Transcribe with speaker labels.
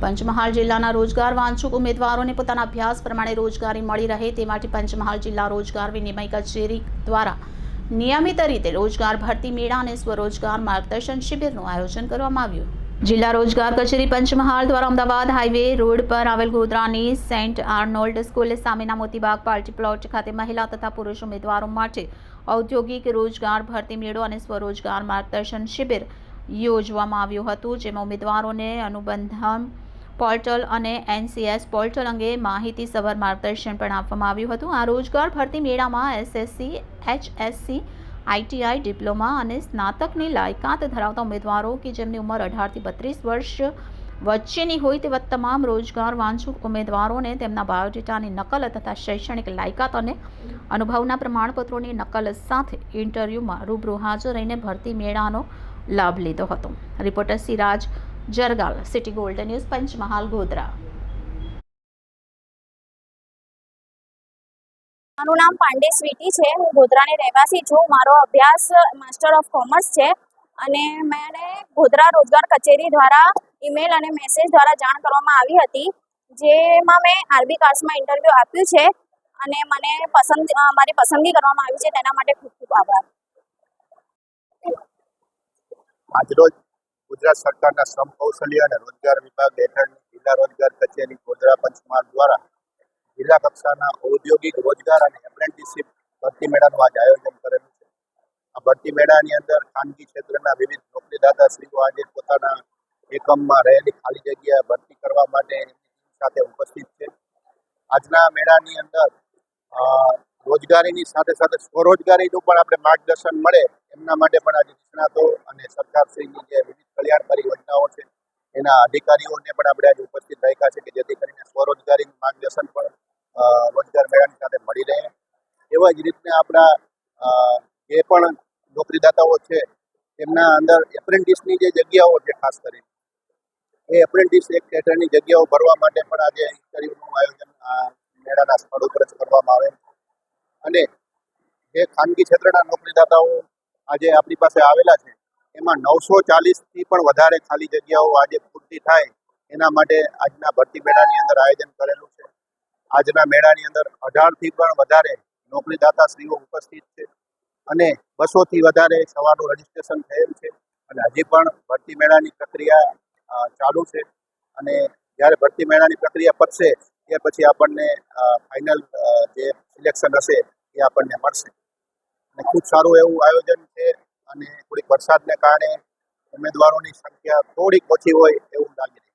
Speaker 1: પંચમહાલ જિલ્લાના રોજગાર વાંછુક ઉમેદવારોને પોતાના અભ્યાસ પ્રમાણે રોજગારી મળી રહે તે માટે પંચમહાલ જિલ્લા રોજગાર વિનિમય કચેરી દ્વારા નિયમિત રીતે રોજગાર ભરતી મેળા અને સ્વરોજગાર માર્ગદર્શન શિબિરનું આયોજન કરવામાં આવ્યું. જિલ્લા રોજગાર કચેરી પંચમહાલ દ્વારા અમદાવાદ હાઈવે રોડ પર આવેલ ગોધરાની સેન્ટ આર્નોલ્ડ સ્કૂલ સામેના મોતીબાગ પાર્ટી પ્લોટ ખાતે મહિલા તથા પુરુષ ઉમેદવારો માટે ઔદ્યોગિક રોજગાર ભરતી મેળો અને સ્વરોજગાર માર્ગદર્શન શિબિર યોજવામાં આવ્યું હતું, જેમાં ઉમેદવારોને અનુબંધમ પોર્ટલ અને એનસીએસ પોર્ટલ અંગે માહિતીસભર માર્ગદર્શન પણ આપવામાં આવ્યું હતું. આ રોજગાર ભરતી મેળામાં એસએસસી, એચએસસી, આઈટીઆઈ, ડિપ્લોમા અને સ્નાતકની લાયકાત ધરાવતા ઉમેદવારો કે જેમની ઉંમર અઢારથી બત્રીસ વર્ષ વચ્ચેની હોય તેવા તમામ રોજગાર વાંચુક ઉમેદવારોને તેમના બાયોડેટાની નકલ તથા શૈક્ષણિક લાયકાત અને અનુભવના પ્રમાણપત્રોની નકલ સાથે ઇન્ટરવ્યૂમાં રૂબરૂ હાજર રહીને ભરતી મેળાનો લાભ લીધો હતો. Reporter Siraj Jargal City Gold News Panchmahal Godhra
Speaker 2: મારું નામ પાંડે સ્વીટી છે. હું ગોધરાની રહેવાસી છું. મારો અભ્યાસ માસ્ટર ઓફ કોમર્સ છે અને મેં ગોધરા રોજગાર કચેરી દ્વારા ઈમેલ અને મેસેજ દ્વારા જાણ કરવામાં આવી હતી જેમાં મેં આરબી કાસ્ટમાં ઇન્ટરવ્યૂ આપ્યું છે અને મને પસંદ મારી પસંદગી કરવામાં આવી છે. તેના માટે ખૂબ ખૂબ આભાર.
Speaker 3: આજરોજ ગુજરાત સરકારના શ્રમ કૌશલ્ય અને રોજગાર વિભાગ, હેઠળની જિલ્લા રોજગાર કચેરી, ગોધરા પંચમહાલ દ્વારા જિલ્લા કક્ષાના ઔદ્યોગિક રોજગાર અને એપ્રેન્ટિસશીપ ભરતી મેળાનું આજે આયોજન કરેલું છે. આ ભરતી મેળાની અંદર ખાનગી ક્ષેત્રના વિવિધ નોકરીદાતાશ્રીઓ આજે પોતાના એકમમાં રહેલી ખાલી જગ્યા ભરતી કરવા માટે સાથે ઉપસ્થિત છે. આજના મેળાની અંદર રોજગારીની સાથે સાથે સ્વરોજગારીનું પણ આપણે માર્ગદર્શન મળે એમના માટે પણ આજે નિષ્ણાતો અને સરકારશ્રીની જે વિવિધ કલ્યાણકારી યોજનાઓ છે, એના અધિકારીઓને પણ આપણે આજે ઉપસ્થિત રાખ્યા છે કે જેથી કરીને સ્વરોજગારીનું માર્ગદર્શન પણ રોજગાર મેળાની સાથે મળી રહે. એવા જ રીતના આપણા જે પણ નોકરીદાતાઓ છે, એમના અંદર એપ્રેન્ટિસની જે જગ્યાઓ છે ખાસ કરીને, એ એપ્રેન્ટિસ એક હેઠળની જગ્યાઓ ભરવા માટે પણ આજે ઇન્ટરવ્યુનું આયોજન મેળાના સ્થળ ઉપર જ કરવામાં આવે. અને જે ખાનગી ક્ષેત્રના નોકરીદાતાઓ આજે આપણી પાસે આવેલા છે, એમાં નવસો ચાલીસથી પણ વધારે ખાલી જગ્યાઓ આજે પૂરતી થાય એના માટે આજના ભરતી મેળાની અંદર આયોજન કરેલું છે. આજના મેળાની અંદર અઢારથી પણ વધારે નોકરીદાતાશ્રીઓ ઉપસ્થિત છે અને બસોથી વધારે સવારનું રજીસ્ટ્રેશન થયેલ છે અને હજી પણ ભરતી મેળાની પ્રક્રિયા ચાલુ છે અને જ્યારે ભરતી મેળાની પ્રક્રિયા પતશે, ત્યાર પછી આપણને ફાઇનલ જે સિલેક્શન હશે એ આપણને મળશે. અને ખૂબ સારું એવું આયોજન છે. અને થોડીક વરસાદને કારણે ઉમેદવારોની સંખ્યા થોડીક ઓછી હોય એવું લાગી. રહ્યું છે